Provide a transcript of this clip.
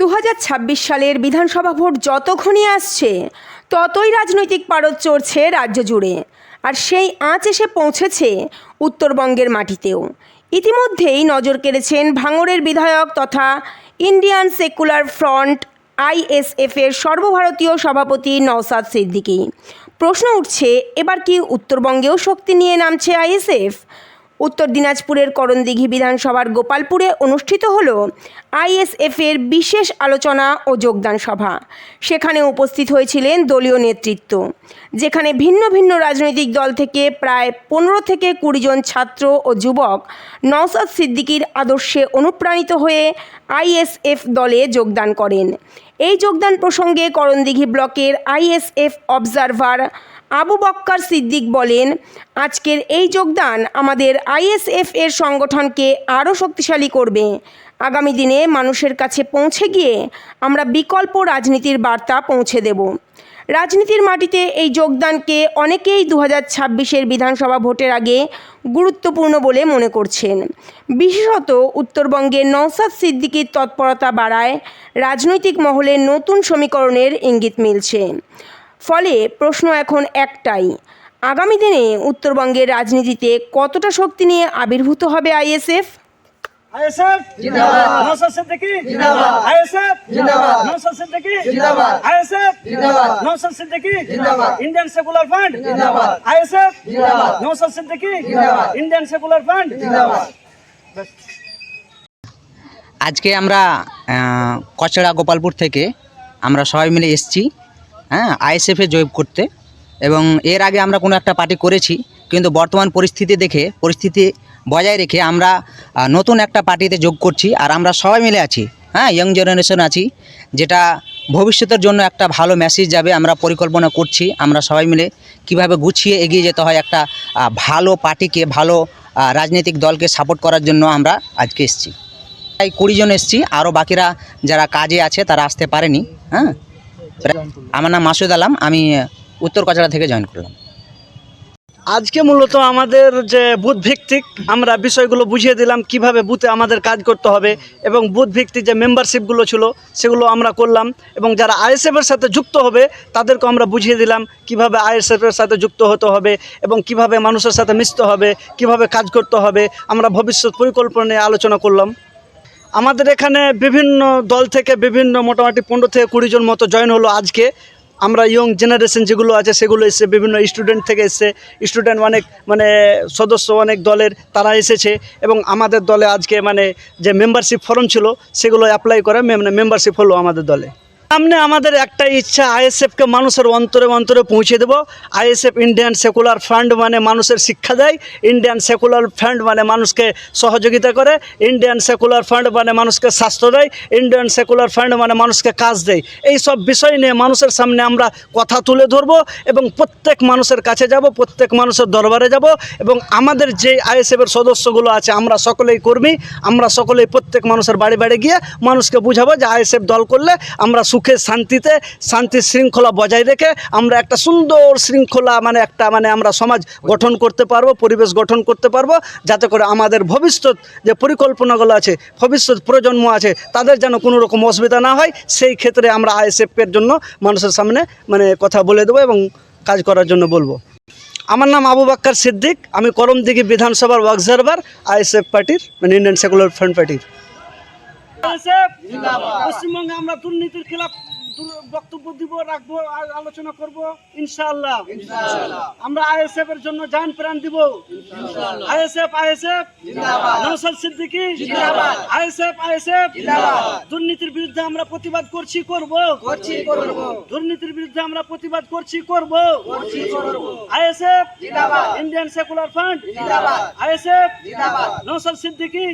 দু হাজার ছাব্বিশ সালের বিধানসভা ভোট যত ঘনিয়ে আসছে, ততই রাজনৈতিক পারদ চড়ছে রাজ্য জুড়ে। আর সেই আঁচ এসে পৌঁছেছে উত্তরবঙ্গের মাটিতেও। ইতিমধ্যেই নজর কেড়েছেন ভাঙড়ের বিধায়ক তথা ইন্ডিয়ান সেকুলার ফ্রন্ট আইএসএফের সর্বভারতীয় সভাপতি নওসাদ সিদ্দিকী। প্রশ্ন উঠছে, এবার কি উত্তরবঙ্গেও শক্তি নিয়ে নামছে আইএসএফ? উত্তর দিনাজপুরের করণদিঘি বিধানসভার গোপালপুরে অনুষ্ঠিত হল আইএসএফের বিশেষ আলোচনা ও যোগদান সভা। সেখানে উপস্থিত হয়েছিলেন দলীয় নেতৃত্ব, যেখানে ভিন্ন ভিন্ন রাজনৈতিক দল থেকে প্রায় পনেরো থেকে কুড়ি জন ছাত্র ও যুবক নওসাদ সিদ্দিকীর আদর্শে অনুপ্রাণিত হয়ে আইএসএফ দলে যোগদান করেন। এই যোগদান প্রসঙ্গে করণদিঘি ব্লকের আইএসএফ অবজারভার আবু বক্কর সিদ্দিক বলেন, আজকের এই যোগদান আমাদের আইএসএফ এর সংগঠনকে আরও শক্তিশালী করবে। আগামী দিনে মানুষের কাছে পৌঁছে গিয়ে আমরা বিকল্প রাজনীতির বার্তা পৌঁছে দেব। রাজনীতির মাটিতে এই যোগদানকে অনেকেই দু হাজার ছাব্বিশের বিধানসভা ভোটের আগে গুরুত্বপূর্ণ বলে মনে করছেন। বিশেষত উত্তরবঙ্গের নওসাদ সিদ্দিকির তৎপরতা বাড়ায় রাজনৈতিক মহলে নতুন সমীকরণের ইঙ্গিত মিলছে। ফলে প্রশ্ন এখন একটাই আগামী দিনে উত্তরবঙ্গের রাজনীতিতে কতটা শক্তি নিয়ে আবির্ভূত হবে আইএসএফ? আইএসএফ? জিন্দাবাদ। নওশাদ সিদ্দিকী? জিন্দাবাদ। আইএসএফ? জিন্দাবাদ। নওশাদ সিদ্দিকী? জিন্দাবাদ। আইএসএফ? জিন্দাবাদ। নওশাদ সিদ্দিকী? জিন্দাবাদ। Indian secular front? জিন্দাবাদ। আইএসএফ? জিন্দাবাদ। নওশাদ সিদ্দিকী? জিন্দাবাদ। Indian secular front? আজকে আমরা কচড়া গোপালপুর থেকে আমরা সবাই মিলে এসেছি। হ্যাঁ আইএসএফে জয়েন করতে। এবং এর আগে আমরা কোনো একটা পার্টি করেছি, কিন্তু বর্তমান পরিস্থিতি দেখে, পরিস্থিতি বজায় রেখে আমরা নতুন একটা পার্টিতে যোগ করছি আর আমরা সবাই মিলে আছি। হ্যাঁ ইয়ং জেনারেশন আছি, যেটা ভবিষ্যতের জন্য একটা ভালো মেসেজ যাবে, আমরা পরিকল্পনা করছি, আমরা সবাই মিলে কীভাবে গুছিয়ে এগিয়ে যেতে হয় একটা ভালো পার্টিকে, ভালো রাজনৈতিক দলকে সাপোর্ট করার জন্য আমরা আজকে এসেছি। প্রায় কুড়ি জন এসেছি, আরও বাকিরা যারা কাজে আছে তারা আসতে পারেনি হ্যাঁ। আমার নাম মাসুদ আলাম, আমি উত্তর কচড়া থেকে জয়েন করলাম। আজকে মূলত আমাদের যে বুথ ভিত্তিক আমরা বিষয়গুলো বুঝিয়ে দিলাম, কীভাবে বুথে আমাদের কাজ করতে হবে এবং বুথ ভিত্তিক যে মেম্বারশিপগুলো ছিল, সেগুলো আমরা করলাম এবং যারা আইএসএফের সাথে যুক্ত হবে তাদেরকে আমরা বুঝিয়ে দিলাম কীভাবে আইএসএফের সাথে যুক্ত হতে হবে এবং কীভাবে মানুষের সাথে মিশতে হবে, কীভাবে কাজ করতে হবে। আমরা ভবিষ্যৎ পরিকল্পনা নিয়ে আলোচনা করলাম। আমাদের এখানে বিভিন্ন দল থেকে বিভিন্ন মোটামুটি পনেরো থেকে কুড়ি জন মতো জয়েন হলো আজকে। আমরা ইয়ং জেনারেশন যেগুলো আছে, সেগুলো এসছে, বিভিন্ন স্টুডেন্ট থেকে এসছে। স্টুডেন্ট অনেক মানে সদস্য অনেক দলের, তারা এসেছে এবং আমাদের দলে আজকে মানে যে মেম্বারশিপ ফর্ম ছিল, সেগুলো অ্যাপ্লাই করে মানে মেম্বারশিপ হলো আমাদের দলে। সামনে আমাদের একটা ইচ্ছা আইএসএফকে মানুষের অন্তরে অন্তরে পৌঁছে দেবো। আইএসএফ ইন্ডিয়ান সেকুলার ফান্ড মানে মানুষের শিক্ষা দেয়। ইন্ডিয়ান সেকুলার ফান্ড মানে মানুষকে সহযোগিতা করে। ইন্ডিয়ান সেকুলার ফান্ড মানে মানুষকে স্বাস্থ্য দেয়। ইন্ডিয়ান সেকুলার ফান্ড মানে মানুষকে কাজ দেয়। এই সব বিষয় নিয়ে মানুষের সামনে আমরা কথা তুলে ধরবো এবং প্রত্যেক মানুষের কাছে যাব, প্রত্যেক মানুষের দরবারে যাব এবং আমাদের যে আইএসএফের সদস্যগুলো আছে, আমরা সকলেই কর্মী, আমরা সকলেই প্রত্যেক মানুষের বাড়ি বাড়ি গিয়ে মানুষকে বুঝাবো যে আইএসএফ দল করলে আমরা সুখে শান্তিতে শান্তি শৃঙ্খলা বজায় রেখে আমরা একটা সুন্দর শৃঙ্খলা মানে একটা মানে আমরা সমাজ গঠন করতে পারব, পরিবেশ গঠন করতে পারব, যাতে করে আমাদের ভবিষ্যৎ যে পরিকল্পনাগুলো আছে, ভবিষ্যৎ প্রজন্ম আছে, তাদের যেন কোনো রকম অসুবিধা না হয়, সেই ক্ষেত্রে আমরা আইএসএফের জন্য মানুষের সামনে মানে কথা বলে দেবো এবং কাজ করার জন্য বলব। আমার নাম আবু বাক্কার সিদ্দিক, আমি করমদিঘি বিধানসভার অবজারভার আইএসএফ পার্টির মানে ইন্ডিয়ান সেকুলার ফ্রন্ট পার্টির। পশ্চিমবঙ্গে আমরা দুর্নীতির খেলাফ বক্তব্য দিব রাখব আলোচনা করব ইনশাআল্লাহ। আমরা আইএসএফ এর জন্য জান প্রাণ দিব। ISF ISF. Siddiqui. ISF ISF. দুর্নীতির বিরুদ্ধে আমরা প্রতিবাদ করছি করব। করছি করব। দুর্নীতির বিরুদ্ধে আমরা প্রতিবাদ করছি করব। করছি করব। ISF. Indian secular front. ISF. Naushad Siddiqui.